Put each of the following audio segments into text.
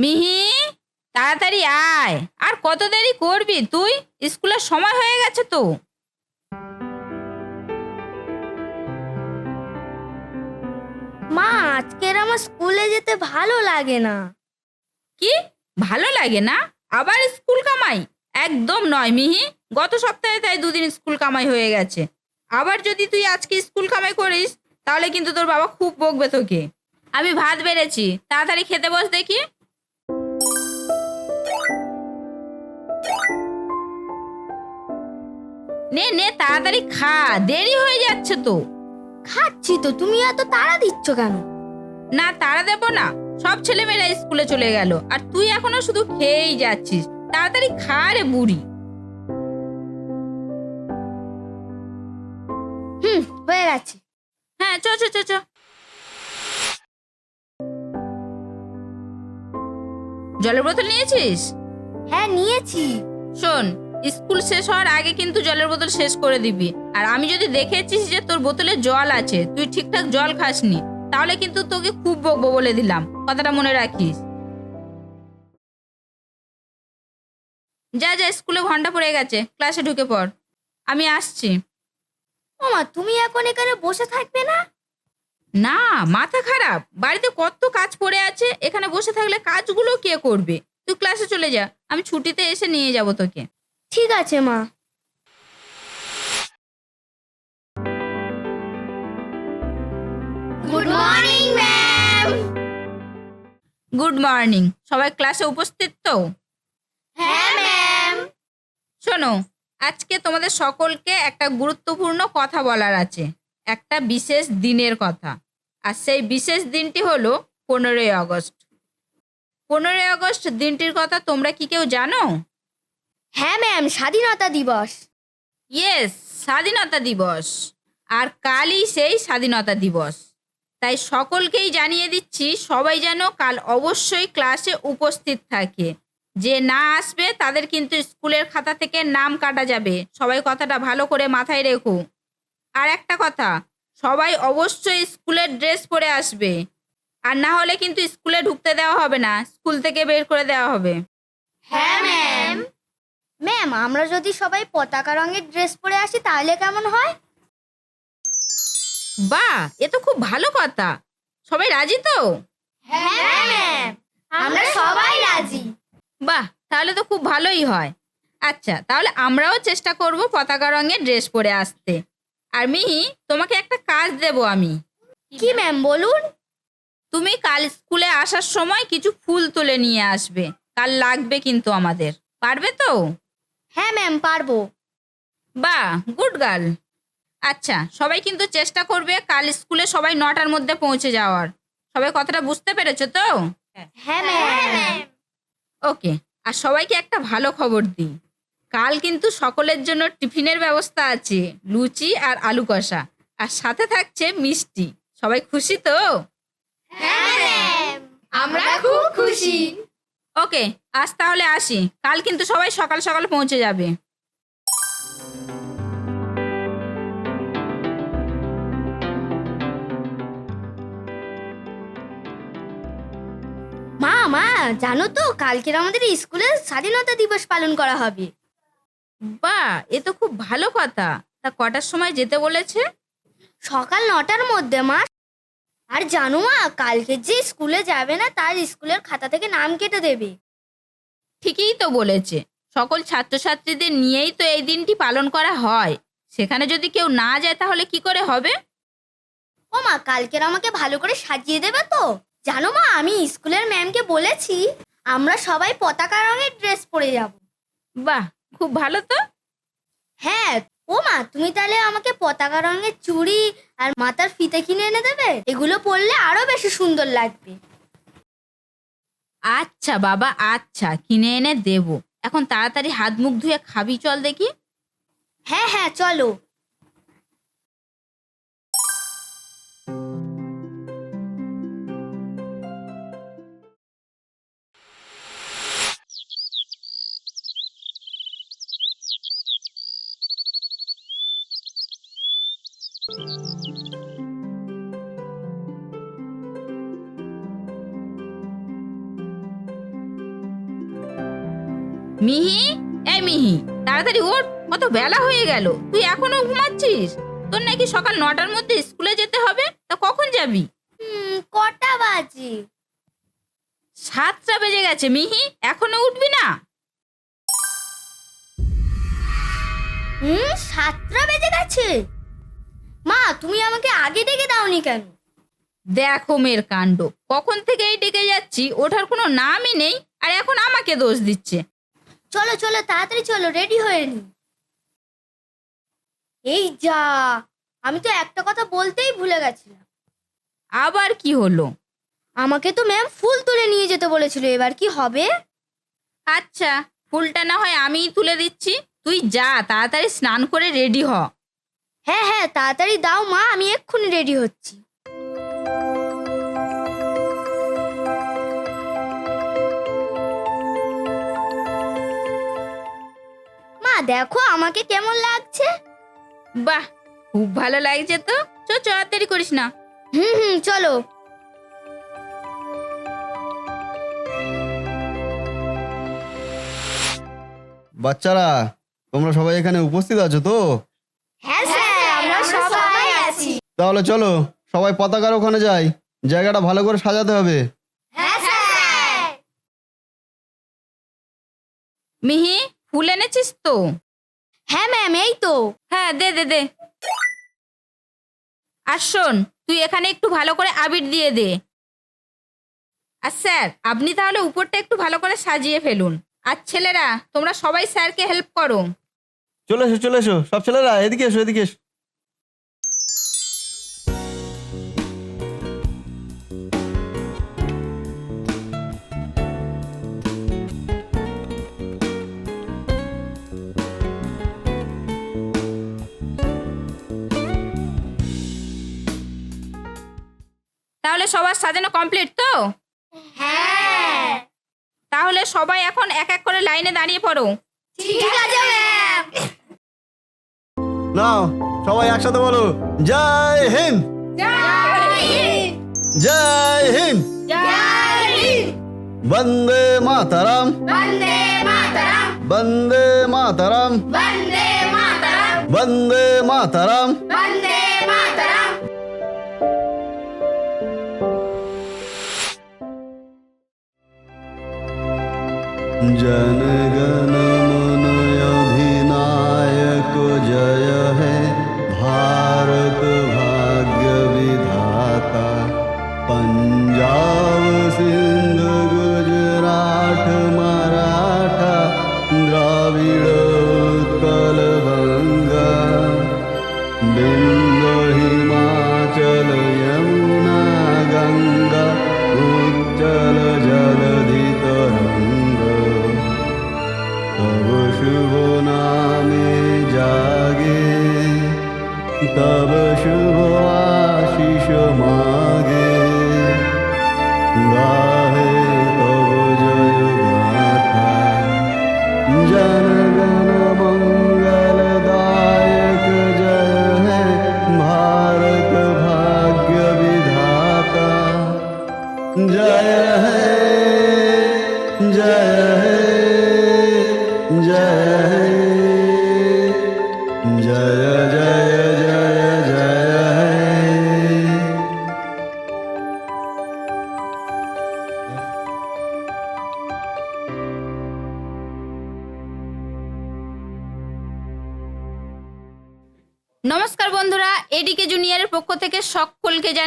মিহি তাড়াতাড়ি আয়। আর কত দেরি করবি? তুই স্কুলের সময় হয়ে গেছে তো। মা আজকের আমার স্কুলে যেতে ভালো লাগে না। কি? ভালো লাগে না? আবার স্কুল কামাই? একদম নয় মিহি। গত সপ্তাহে তাই দুদিন স্কুল কামাই হয়ে গেছে। আবার যদি তুই আজকে স্কুল কামাই করিস তাহলে কিন্তু তোর বাবা খুব বকবে তোকে। আমি ভাত বেড়েছি। তাড়াতাড়ি খেতে বস দেখি। নে নে তাড়াতাড়ি খা। দেরি হয়ে যাচ্ছে তো। খাচ্ছি তো তুমি এত তাড়া দিচ্ছ কেন? না তাড়া দেবো না। সব ছেলেমেয়েরা স্কুলে চলে গেল আর তুই এখনও শুধু খেয়েই যাচ্ছিস। তাড়াতাড়ি খা রে বুড়ি। হুম হয়ে গেছে। হ্যাঁ চ চ চ চ। জলের বোতল নিয়েছিস? হ্যাঁ নিয়েছি। শোন স্কুল শেষ হওয়ার আগে কিন্তু জলের বোতল শেষ করে দিবি। আর আমি যদি দেখেছিস যে তোর বোতলে জল আছে তুই ঠিকঠাক জল খাসনি তাহলে কিন্তু তোকে খুব বকবো বলে দিলাম। কথাটা মনে রাখিস। যা যা স্কুলে ঘণ্টা পড়ে গেছে ক্লাসে ঢুকে পড়। আমি আসছি। ও মা তুমি এখন এখানে বসে থাকবে না? না মাথা খারাপ। বাড়িতে কত কাজ পড়ে আছে এখানে বসে থাকলে কাজগুলো কে করবে? তুই ক্লাসে চলে যা আমি ছুটিতে এসে নিয়ে যাব তোকে। ঠিক আছে মা। Good morning ma'am good morning সবাই ক্লাসে উপস্থিত তো? হ্যাঁ ম্যাম শোনো আজকে তোমাদের সকলকে একটা গুরুত্বপূর্ণ কথা বলার আছে একটা বিশেষ দিনের কথা। আর সেই বিশেষ দিনটি হলো পনেরোই আগস্ট। পনেরোই আগস্ট দিনটির কথা তোমরা কি কেউ জানো? হ্যাঁ ম্যাম স্বাধীনতা দিবস। ইয়েস স্বাধীনতা দিবস। আর কালই সেই স্বাধীনতা দিবস। তাই সকলকেই জানিয়ে দিচ্ছি সবাই যেন কাল অবশ্যই ক্লাসে উপস্থিত থাকে। যে না আসবে তাদের কিন্তু স্কুলের খাতা থেকে নাম কাটা যাবে। সবাই কথাটা ভালো করে মাথায় রেখো। আর একটা কথা সবাই অবশ্যই স্কুলের ড্রেস পরে আসবে। আর না হলে কিন্তু স্কুলে ঢুকতে দেওয়া হবে না স্কুল থেকে বের করে দেওয়া হবে। হ্যাঁ ম্যাম ম্যাম আমরা যদি সবাই পতাকা রঙের ড্রেস পরে আসি তাহলে কেমন হয়? বাহ এ তো খুব ভালো কথা। সবাই রাজি তো? হ্যাঁ ম্যাম আমরা সবাই রাজি। বাহ তাহলে তো খুব ভালোই হয়। আচ্ছা তাহলে আমরাও চেষ্টা করব পতাকা রঙের ড্রেস পরে আসতে। আর মিহি তোমাকে একটা কাজ দেব আমি। কি ম্যাম বলুন? তুমি কাল স্কুলে আসার সময় কিছু ফুল তুলে নিয়ে আসবে। কাল লাগবে কিন্তু আমাদের। পারবে তো? হ্যাঁ ম্যাম পারব। বাহ গুড গার্ল আচ্ছা সবাই কিন্তু চেষ্টা করবে কাল স্কুলে সবাই নটার মধ্যে পৌঁছে যাওয়ার। সবাই কথাটা বুঝতে পেরেছ তো? হ্যাঁ ম্যাম ওকে আর সবাইকে একটা ভালো খবর দিই। কাল কিন্তু সকলের জন্য টিফিনের ব্যবস্থা আছে লুচি আর আলু কষা। আর সাথে থাকছে মিষ্টি। সবাই খুশি তো? হ্যাঁ আমরা খুব খুশি। ওকে আজ তাহলে আসি। কাল কিন্তু সবাই সকাল সকাল পৌঁছে যাবে। মা মা জানো তো কালকের আমাদের স্কুলে স্বাধীনতা দিবস পালন করা হবে। বা এ তো খুব ভালো কথা। তা কটার সময় যেতে বলেছে? সকাল নটার মধ্যে মা আর জানো মা কালকে যে স্কুলে যাবে না তার স্কুলের খাতা থেকে নাম কেটে দেবে। ঠিকই তো বলেছে। সকল ছাত্রছাত্রীদের নিয়েই তো এই দিনটি পালন করা হয়। সেখানে যদি কেউ না যায় তাহলে কি করে হবে? ও মা কালকের আমাকে ভালো করে সাজিয়ে দেবে তো। জানো মা আমি স্কুলের ম্যামকে বলেছি আমরা সবাই পতাকা রঙের ড্রেস পরে যাব। বাহ খুব ভালো তো। হ্যাঁ ও মা তুমি তাহলে আমাকে পতাকা রঙের চুড়ি আর মাথার ফিতে কিনে এনে দেবে? এগুলো পরলে আরও বেশি সুন্দর লাগবে। আচ্ছা বাবা আচ্ছা কিনে এনে দেব। এখন তাড়াতাড়ি হাত মুখ ধুয়ে খাবি চল দেখি। হ্যাঁ হ্যাঁ চলো। মিহি? এ মিহি তাড়াতাড়ি ওঠ কত বেলা হয়ে গেল। তুই এখনও ঘুমাচ্ছিস? তোর নাকি সকাল নটার মধ্যে স্কুলে যেতে হবে তা কখন যাবি? কটা বাজে? সাতটা বেজে গেছে মিহি এখনও উঠবি না? হুম সাতটা বেজে গেছে? মা তুমি আমাকে আগে ডেকে দাওনি কেন? দেখো মেয়ের কাণ্ড। কখন থেকে এই ডেকে যাচ্ছি ওঠার কোনো নামই নেই আর এখন আমাকে দোষ দিচ্ছে। চলো চলো তাড়াতাড়ি চলো রেডি হয়ে নি এই যা আমি তো একটা কথা বলতেই ভুলে গেছিলাম। আবার কি হলো? আমাকে তো ম্যাম ফুল তুলে নিয়ে যেতে বলেছিল এবার কি হবে? আচ্ছা ফুলটা না হয় আমিই তুলে দিচ্ছি। তুই যা তাড়াতাড়ি স্নান করে রেডি হ। হ্যাঁ হ্যাঁ তাড়াতাড়ি দাও মা আমি এক্ষুনি রেডি হচ্ছি। মা দেখো আমাকে কেমন লাগছে। বাহ খুব ভালো লাগছে তো। চ চ আর দেরি করিস না। হুম হুম চলো। বাচ্চারা তোমরা সবাই এখানে উপস্থিত আছো তো হ্যাঁ স্যার আমরা সবাই আছি তাহলে চলো সবাই পতাকার ওখানে যাই। জায়গাটা ভালো করে সাজাতে হবে। হ্যাঁ মিহি ফুল এনেছিস তো? হ্যাঁ ম্যাম এই তো। হ্যাঁ দে দে দে। আর শোন তুই এখানে একটু ভালো করে আবির দিয়ে দে। আর স্যার আপনি তাহলে উপরটা একটু ভালো করে সাজিয়ে ফেলুন। আর ছেলেরা তোমরা সবাই স্যারকে হেল্প করো। চলে এসো চলে এসো। সব ছেলেরা এদিকে এসো এদিকে এসো। সবার সাজানো কমপ্লিট তো? হ্যাঁ। তাহলে সবাই এখন এক এক করে লাইনে দাঁড়িয়ে পড়ো। ঠিক আছে ম্যাম নাও সবাই একসাথে বলো জয় হিন্দ! জয় হিন্দ! বন্দে মাতারাম! বন্দে মাতরম! বন্দে মাতারাম! বন্দে মাতরম! বন্দে মাতারাম! বন্দে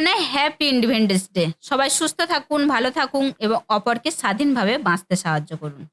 জানাই হ্যাপি ইন্ডিপেন্ডেন্স ডে সবাই সুস্থ থাকুন, ভালো থাকুন এবং অপরকে স্বাধীনভাবে বাঁচতে সাহায্য করুন।